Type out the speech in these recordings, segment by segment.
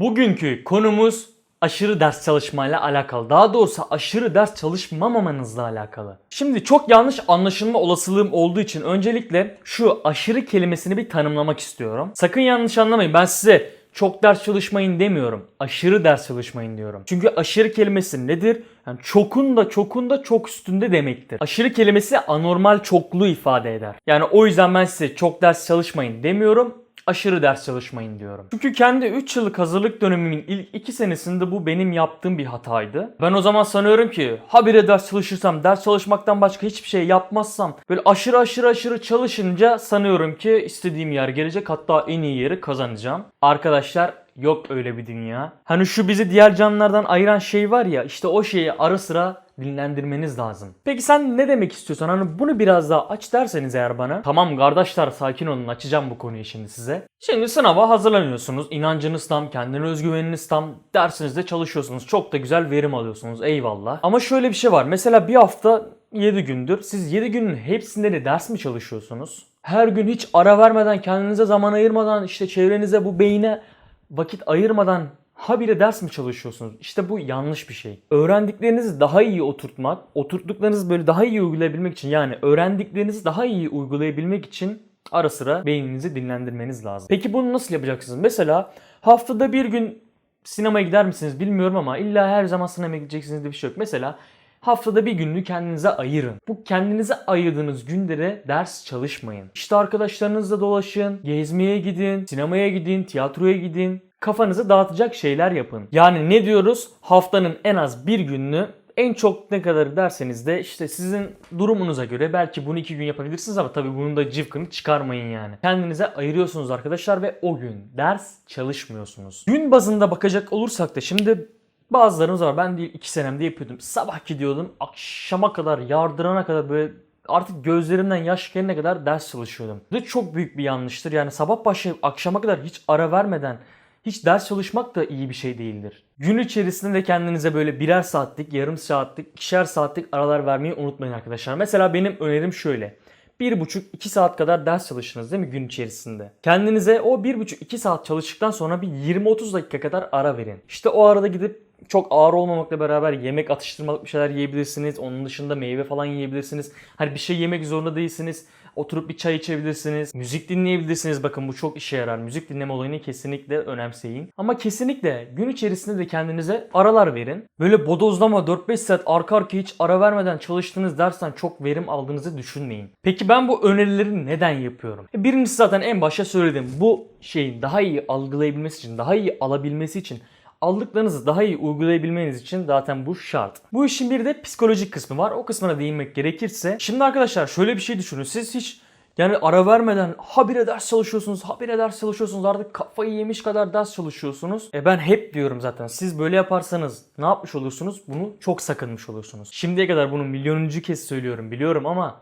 Bugünkü konumuz aşırı ders çalışmayla alakalı. Daha doğrusu aşırı ders çalışmamamanızla alakalı. Şimdi çok yanlış anlaşılma olasılığım olduğu için öncelikle şu aşırı kelimesini bir tanımlamak istiyorum. Sakın yanlış anlamayın. Ben size çok ders çalışmayın demiyorum. Aşırı ders çalışmayın diyorum. Çünkü aşırı kelimesi nedir? Yani çokun da çokun da çok üstünde demektir. Aşırı kelimesi anormal çokluğu ifade eder. Yani o yüzden ben size çok ders çalışmayın demiyorum aşırı ders çalışmayın diyorum. Çünkü kendi 3 yıllık hazırlık dönemimin ilk 2 senesinde bu benim yaptığım bir hataydı. Ben o zaman sanıyorum ki habire ders çalışırsam, ders çalışmaktan başka hiçbir şey yapmazsam böyle aşırı aşırı aşırı çalışınca sanıyorum ki istediğim yer gelecek hatta en iyi yeri kazanacağım. Arkadaşlar yok öyle bir dünya. Hani şu bizi diğer canlılardan ayıran şey var ya işte o şeyi ara sıra dinlendirmeniz lazım. Peki sen ne demek istiyorsan hani bunu biraz daha aç derseniz eğer bana. Tamam kardeşler sakin olun açacağım bu konuyu şimdi size. Şimdi sınava hazırlanıyorsunuz. İnancınız tam, kendine özgüveniniz tam. Dersinizde çalışıyorsunuz. Çok da güzel verim alıyorsunuz. Eyvallah. Ama şöyle bir şey var. Mesela bir hafta 7 gündür. Siz 7 günün hepsinde de ders mi çalışıyorsunuz? Her gün hiç ara vermeden, kendinize zaman ayırmadan, işte çevrenize bu beyine vakit ayırmadan habire ders mi çalışıyorsunuz? İşte bu yanlış bir şey. Öğrendiklerinizi daha iyi oturtmak, oturttuklarınızı böyle daha iyi uygulayabilmek için yani öğrendiklerinizi daha iyi uygulayabilmek için ara sıra beyninizi dinlendirmeniz lazım. Peki bunu nasıl yapacaksınız? Mesela haftada bir gün sinemaya gider misiniz bilmiyorum ama illa her zaman sinemaya gideceksiniz diye bir şey yok. Mesela Haftada bir gününü kendinize ayırın. Bu kendinize ayırdığınız günlere ders çalışmayın. İşte arkadaşlarınızla dolaşın, gezmeye gidin, sinemaya gidin, tiyatroya gidin. Kafanızı dağıtacak şeyler yapın. Yani ne diyoruz? Haftanın en az bir gününü en çok ne kadar derseniz de işte sizin durumunuza göre belki bunu iki gün yapabilirsiniz ama tabii bunun da cıvkını çıkarmayın yani. Kendinize ayırıyorsunuz arkadaşlar ve o gün ders çalışmıyorsunuz. Gün bazında bakacak olursak da şimdi bazılarımız var. Ben değil iki senemde yapıyordum. Sabah gidiyordum akşama kadar yardırana kadar böyle artık gözlerimden yaş gelene kadar ders çalışıyordum. Bu çok büyük bir yanlıştır. Yani sabah başlayıp akşama kadar hiç ara vermeden hiç ders çalışmak da iyi bir şey değildir. Gün içerisinde de kendinize böyle birer saatlik, yarım saatlik, ikişer saatlik aralar vermeyi unutmayın arkadaşlar. Mesela benim önerim şöyle. 1,5-2 saat kadar ders çalıştınız değil mi gün içerisinde? Kendinize o 1,5-2 saat çalıştıktan sonra bir 20-30 dakika kadar ara verin. İşte o arada gidip çok ağır olmamakla beraber yemek atıştırmalık bir şeyler yiyebilirsiniz. Onun dışında meyve falan yiyebilirsiniz. Hani bir şey yemek zorunda değilsiniz. Oturup bir çay içebilirsiniz. Müzik dinleyebilirsiniz. Bakın bu çok işe yarar. Müzik dinleme olayını kesinlikle önemseyin. Ama kesinlikle gün içerisinde de kendinize aralar verin. Böyle bodozlama 4-5 saat arka arkaya hiç ara vermeden çalıştığınız dersten çok verim aldığınızı düşünmeyin. Peki ben bu önerileri neden yapıyorum? E, Birincisi zaten en başta söyledim. Bu şeyin daha iyi algılayabilmesi için, daha iyi alabilmesi için aldıklarınızı daha iyi uygulayabilmeniz için zaten bu şart. Bu işin bir de psikolojik kısmı var. O kısmına değinmek gerekirse. Şimdi arkadaşlar şöyle bir şey düşünün. Siz hiç yani ara vermeden habire ders çalışıyorsunuz, habire ders çalışıyorsunuz. Artık kafayı yemiş kadar ders çalışıyorsunuz. E ben hep diyorum zaten. Siz böyle yaparsanız ne yapmış olursunuz? Bunu çok sakınmış olursunuz. Şimdiye kadar bunu milyonuncu kez söylüyorum biliyorum ama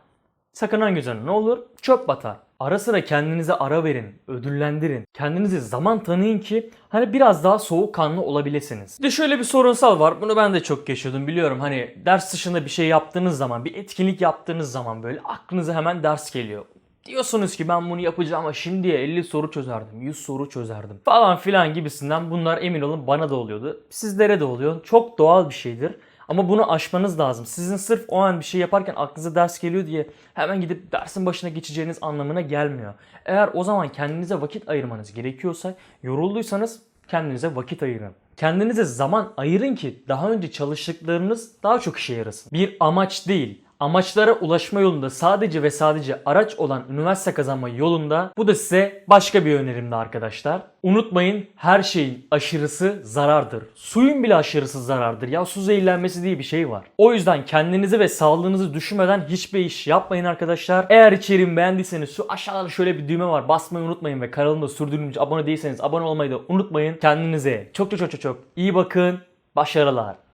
sakınan gözüne ne olur? Çöp batar. Ara sıra kendinize ara verin, ödüllendirin. Kendinize zaman tanıyın ki hani biraz daha soğukkanlı olabilirsiniz. Bir de şöyle bir sorunsal var. Bunu ben de çok yaşıyordum biliyorum. Hani ders dışında bir şey yaptığınız zaman, bir etkinlik yaptığınız zaman böyle aklınıza hemen ders geliyor. Diyorsunuz ki ben bunu yapacağım ama şimdiye 50 soru çözerdim, 100 soru çözerdim falan filan gibisinden bunlar emin olun bana da oluyordu. Sizlere de oluyor. Çok doğal bir şeydir. Ama bunu aşmanız lazım. Sizin sırf o an bir şey yaparken aklınıza ders geliyor diye hemen gidip dersin başına geçeceğiniz anlamına gelmiyor. Eğer o zaman kendinize vakit ayırmanız gerekiyorsa, yorulduysanız kendinize vakit ayırın. Kendinize zaman ayırın ki daha önce çalıştıklarınız daha çok işe yarasın. Bir amaç değil, amaçlara ulaşma yolunda sadece ve sadece araç olan üniversite kazanma yolunda bu da size başka bir önerimdi arkadaşlar. Unutmayın her şeyin aşırısı zarardır. Suyun bile aşırısı zarardır. Ya su zehirlenmesi diye bir şey var. O yüzden kendinizi ve sağlığınızı düşünmeden hiçbir iş yapmayın arkadaşlar. Eğer içeriğimi beğendiyseniz şu aşağıda şöyle bir düğme var. Basmayı unutmayın ve kanalıma sürdürülmüş abone değilseniz abone olmayı da unutmayın. Kendinize çok çok çok çok iyi bakın. Başarılar.